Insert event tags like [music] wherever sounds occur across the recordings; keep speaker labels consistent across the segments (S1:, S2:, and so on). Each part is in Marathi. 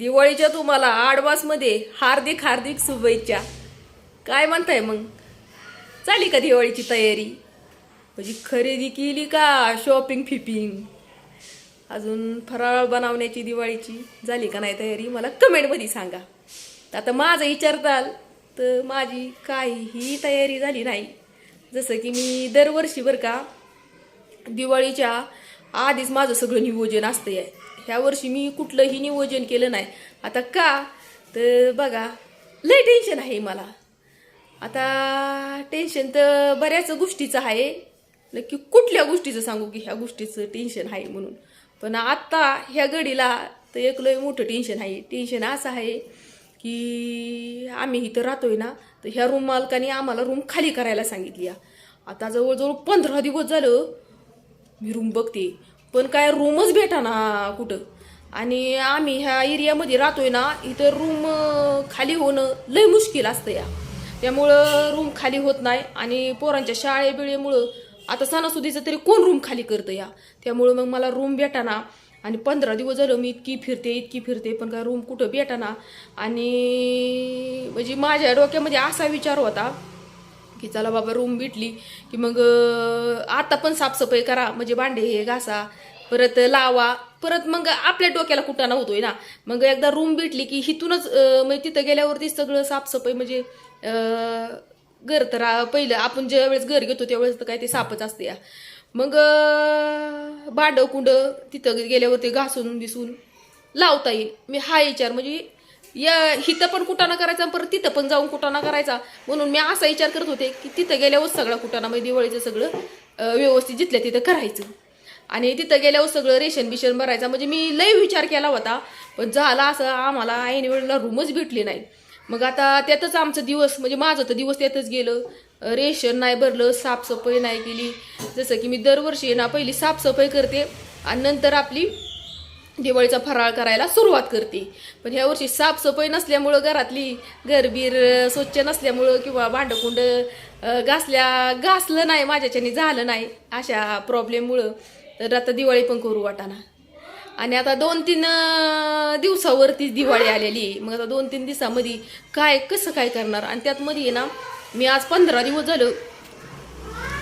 S1: दिवाळीच्या तुम्हाला आडवासमध्ये हार्दिक हार्दिक शुभेच्छा. काय म्हणताय मग? चाली का दिवाळीची तयारी? म्हणजे खरेदी केली का शॉपिंग फिपिंग अजून फराळ बनवण्याची दिवाळीची झाली का नाही तयारी? मला कमेंटमध्ये सांगा. आता माझं विचारताल तर माझी काहीही तयारी झाली नाही. जसं की मी दरवर्षी बरं का दिवाळीच्या आधीच माझं सगळं नियोजन असतं आहे ह्या वर्षी मी कुठलंही नियोजन केलं नाही. आता का? तर बघा लय टेन्शन आहे मला. आता टेन्शन तर बऱ्याच गोष्टीचं आहे. नक्की कुठल्या गोष्टीचं सांगू की ह्या गोष्टीचं टेन्शन आहे म्हणून. पण आत्ता ह्या घडीला तर एक लय मोठं टेन्शन आहे. टेन्शन असं आहे की आम्ही इथं राहतोय ना तर ह्या रूम मालकाने आम्हाला रूम खाली करायला सांगितली. आता जवळजवळ पंधरा दिवस झालं मी रूम बघते. पण काय रूमच भेटा ना कुठं? आणि आम्ही ह्या एरियामध्ये राहतोय ना इथं रूम खाली होणं लय मुश्किल असतं या. त्यामुळं रूम खाली होत नाही आणि पोरांच्या शाळेबिळेमुळं आता सणासुदीचं तरी कोण रूम खाली करतं या? त्यामुळं मग मला रूम भेटाना आणि पंधरा दिवस झालं मी इतकी फिरते इतकी फिरते पण काय रूम कुठं भेटाना? आणि म्हणजे माझ्या डोक्यामध्ये असा विचार होता की चला बाबा रूम भेटली की मग आता पण साफसफाई करा म्हणजे भांडे हे घासा परत लावा परत मग आपल्या डोक्याला कुटाणा होतोय ना. मग एकदा रूम भेटली की हिथूनच म्हणजे तिथं गेल्यावरती सगळं साफसफाई म्हणजे घर तर पहिलं आपण ज्या वेळेस घर घेतो त्यावेळेस तर काय ते साफच असते या. मग भांडं कुंड तिथं गेल्यावरती घासून बिसून लावता येईल. मी हा विचार म्हणजे या हिथं पण कुटाणा करायचा परत तिथं पण जाऊन कुटाणा करायचा. म्हणून मी असा विचार करत होते की तिथं गेल्यावर सगळा कुटाणा म्हणजे दिवाळीचं सगळं व्यवस्थित जिथल्या तिथं करायचं. आणि तिथं गेल्यावर सगळं रेशन बिशन भरायचं. म्हणजे मी लय विचार केला होता पण झाला असं आम्हाला ऐन वेळेला रूमच भेटली नाही. मग आता त्यातच आमचं दिवस म्हणजे माझं तर दिवस त्यातच गेलं. रेशन नाही भरलं साफसफाई नाही केली. जसं की मी दरवर्षी ना पहिली साफसफाई करते आणि नंतर आपली दिवाळीचा फराळ करायला सुरुवात करते. पण ह्या वर्षी साफसफाई नसल्यामुळं घरातली घरबीर स्वच्छ नसल्यामुळं किंवा भांडकुंड घासल्या घासलं नाही माझ्याच्याने झालं नाही अशा प्रॉब्लेममुळं तर आता दिवाळी पण करू वाटाना आणि आता दोन तीन दिवसावरतीच दिवाळी आलेली आहे. मग आता दोन तीन दिवसामध्ये काय कसं काय करणार? आणि त्यात मध्ये आहे ना मी आज पंधरा दिवस झालं.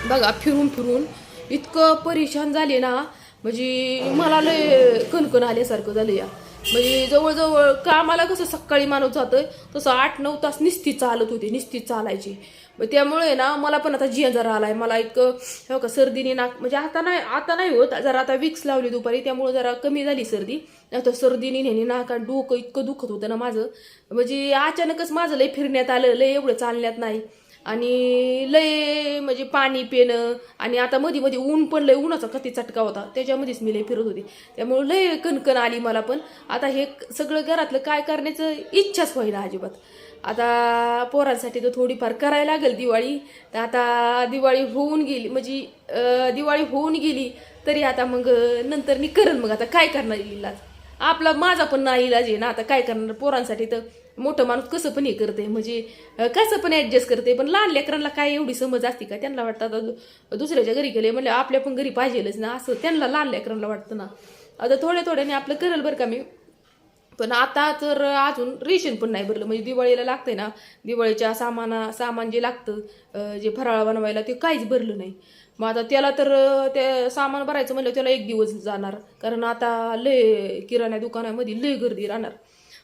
S1: बघा फिरून फिरून इतकं परेशान झाले ना म्हणजे मला लय कणकण आल्यासारखं झालं या. म्हणजे जवळजवळ कामाला कसं सकाळी माणूस जातं तसं आठ नऊ तास निस्ती चालत होते निस्ती चालायची. मग त्यामुळे ना मला पण आता जिया जरा आलाय. मला एक हो का सर्दीने नाक म्हणजे आता नाही आता नाही होत. जरा आता विक्स लावली दुपारी त्यामुळे जरा कमी झाली सर्दी. आता सर्दीने नेहमी नाक डोकं इतकं दुखत होतं ना माझं. म्हणजे अचानकच माझं लय फिरण्यात आलं लय एवढं चालण्यात नाही. आणि लय म्हणजे पाणी पिणं आणि आता मध्ये मध्ये ऊन पण लय उन्हाचा कती चटका होता. त्याच्यामध्येच मी लय फिरत होते. त्यामुळे लय कणकण आली मला पण. आता हे सगळं घरातलं काय करण्याचं इच्छाच व्हायला अजिबात. आता पोरांसाठी तर थोडीफार करायला लागेल दिवाळी. तर आता दिवाळी होऊन गेली म्हणजे दिवाळी होऊन गेली तरी आता मग नंतर मी करेन मग. आता काय करणार इलाज? आपला माझा पण ना इलाज आहे ना. आता काय करणार? पोरांसाठी तर मोठं माणूस कसं पण हे करते म्हणजे कसं पण ऍडजस्ट करते पण लहान लेकरांना काय एवढी समज असते का? त्यांना वाटतं आता दु- दुसऱ्याच्या घरी गेले म्हणजे आपल्या पण घरी पाहिजेलच ना. असं त्यांना लहान लेकरांना वाटतं ना. आता थोड्या थोड्याने आपलं करेल बरं का मी. पण आता तर अजून रेशन पण नाही भरलं. म्हणजे दिवाळीला लागतंय ना. दिवाळीच्या सामाना सामान जे लागतं जे फराळ बनवायला ते काहीच भरलं नाही. मग आता त्याला तर ते सामान भरायचं म्हणलं त्याला एक दिवस जाणार. कारण आता लय किराणा दुकानामध्ये लय गर्दी राहणार.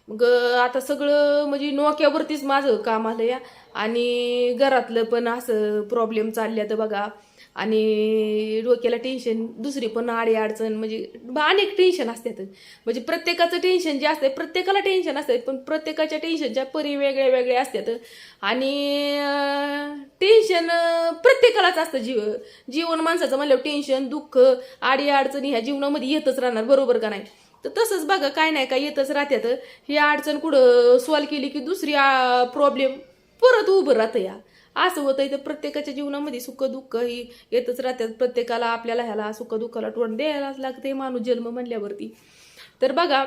S1: मग आता सगळं म्हणजे नोक्यावरतीच माझं काम आलं या. आणि घरातलं पण असं प्रॉब्लेम चालल्या तर बघा. आणि डोक्याला टेन्शन दुसरी पण आडी अडचण म्हणजे अनेक टेन्शन असतात म्हणजे प्रत्येकाचं टेन्शन जे असतं प्रत्येकाला टेन्शन असतात पण प्रत्येकाच्या टेन्शनच्या परी वेगळ्या वेगळ्या असतात आणि टेन्शन प्रत्येकालाच असतं जीव. जीवन माणसाचं म्हणल्यावर टेन्शन दुःख आडी अडचणी ह्या जीवनामध्ये येतच राहणार बरोबर का नाही? तर तसंच बघा काय नाही काय येतच राहत्यात. ही अडचण कुठं सॉल्व केली की दुसरी प्रॉब्लेम परत उभं राहतं या. असं होतं तर प्रत्येकाच्या जीवनामध्ये सुख दुःख ही येतच राहतात प्रत्येकाला आपल्याला ह्याला सुख दुःखाला तोंड द्यायलाच लागते माणूस जन्म म्हणल्यावरती. तर बघा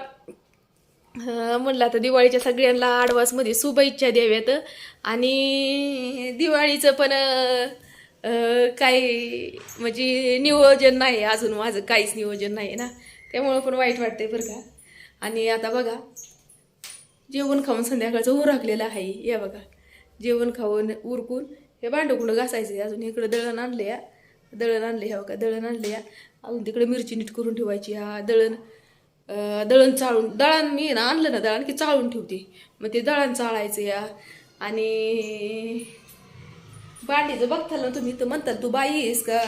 S1: म्हणलं आता दिवाळीच्या सगळ्यांना आडवासमध्ये शुभेच्छा द्याव्यात. आणि दिवाळीचं पण काही म्हणजे नियोजन नाही अजून माझं काहीच नियोजन नाही ना. त्यामुळं पण वाईट वाटते बरं का. आणि आता बघा जेवण खाऊन संध्याकाळचं उरकलेलं आहे. या बघा जेवण खाऊन उरकून हे भांडकुंड घासायचं आहे अजून इकडं दळण आणलं या दळण आणले ह्या बघा दळण आणले या अजून तिकडे मिरची नीट करून ठेवायची हा. दळण दळण चाळून दळण मी ना आणलं ना दळण की चाळून ठेवते. मग ते दळण चाळायचं या आणि भांडीचं बघताल ना तुम्ही तर म्हणताल तू बाई आहेस का?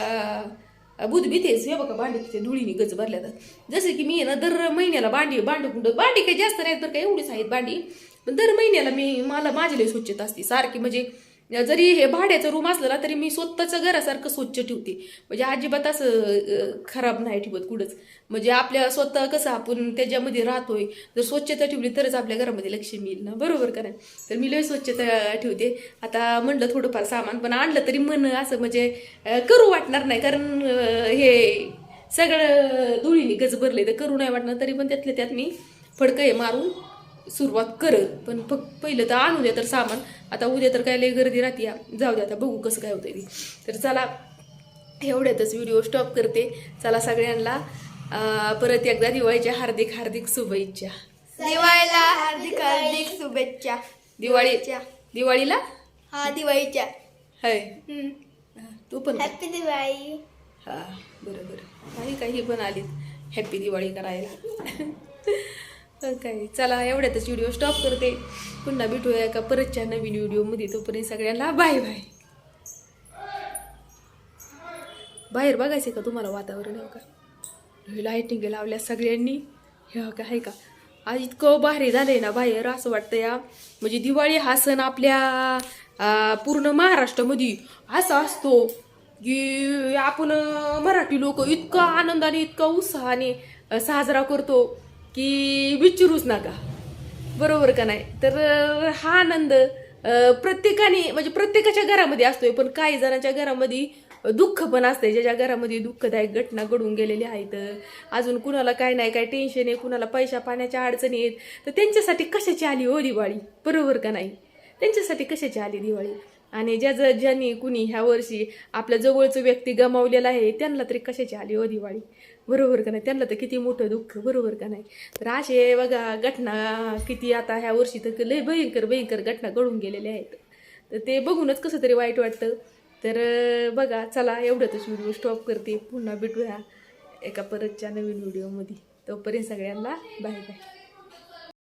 S1: बुध भीतेस हे बघा भांडी तिथे धुळीने गज भरल्या जातात. जसे की मी ना दर महिन्याला भांडी भांडी कुंड भांडी काही जास्त नाही तर काही एवढीच आहेत भांडी. पण दर महिन्याला मी मला माझ्या लई स्वच्छता असते सारखी म्हणजे जरी हे भाड्याचं रूम असलं ना तरी मी स्वतःचं घरासारखं स्वच्छ ठेवते. म्हणजे अजिबात असं खराब नाही ठेवत कुठंच. म्हणजे आपल्या स्वतः कसं आपण त्याच्यामध्ये राहतोय जर स्वच्छता ठेवली तरच आपल्या घरामध्ये लक्ष्मी मिळेल ना? बरोबर करा तर मी लय स्वच्छता ठेवते. आता म्हणलं थोडंफार सामान पण आणलं तरी मन असं म्हणजे करू वाटणार नाही. कारण हे सगळं धुळीने गज भरले तर करू नाही वाटणार तरी पण त्यातल्या त्यात मी फडकं हे मारून सुरुवात करत पण फक्त पहिलं तर आणू द्या तर सामान. आता उद्या तर काय लय गर्दी राहते या. जाऊ द्या आता बघू कसं काय होतंय ते. तर चला एवढ्यातच व्हिडिओ स्टॉप करते. चला सगळ्यांना परत एकदा दिवाळीच्या हार्दिक हार्दिक शुभेच्छा.
S2: दिवाळीला हार्दिक हार्दिक शुभेच्छा.
S1: दिवाळी दिवाळीला?
S2: हा दिवाळीच्या.
S1: हाय. तू पण
S2: हॅपी दिवाळी.
S1: हा बरोबर. काही काही पण आलीत. हॅपी दिवाळी करायला. [laughs] तर काय चला एवढ्यातच व्हिडिओ स्टॉप करते. पुन्हा भेटूया का परतच्या नवीन व्हिडिओमध्ये तोपर्यंत सगळ्यांना बाय बाय बाहेर बघायचं का तुम्हाला वातावरण? आहे का लाईटिंग लावल्या सगळ्यांनी. हे का आहे का. आज इतकं भारी झालंय ना बाहेर असं वाटतं या म्हणजे दिवाळी हा सण आपल्या पूर्ण महाराष्ट्रामध्ये असा असतो की आपण मराठी लोक इतका आनंदाने इतका उत्साहाने साजरा करतो. की विचारूच नका. बरोबर का नाही? तर हा आनंद प्रत्येकाने म्हणजे प्रत्येकाच्या घरामध्ये असतोय पण काही जणांच्या घरामध्ये दुःख पण असतंय. ज्याच्या घरामध्ये दुःखदायक घटना घडून गेलेल्या आहेत अजून कुणाला काय नाही काय टेन्शन आहे कुणाला पैशा पाण्याच्या अडचणी आहेत तर त्यांच्यासाठी कशाची आली हो दिवाळी? बरोबर का नाही? त्यांच्यासाठी कशाची आली दिवाळी? आणि ज्या ज ज्यांनी कुणी ह्या वर्षी आपल्या जवळचं व्यक्ती गमावलेला आहे त्यांना तरी कशाची आली हो दिवाळी? बरोबर का नाही? त्यांना तर किती मोठं दुःख बरोबर का नाही? तर असे बघा घटना किती आता ह्या वर्षी तर लय भयंकर भयंकर घटना घडून गेलेल्या आहेत. तर ते बघूनच कसं तरी वाईट वाटतं. तर बघा चला एवढ्यातच व्हिडिओ स्टॉप करते. पुन्हा भेटूया एका परतच्या नवीन व्हिडिओमध्ये. तोपर्यंत सगळ्यांना बाय बाय.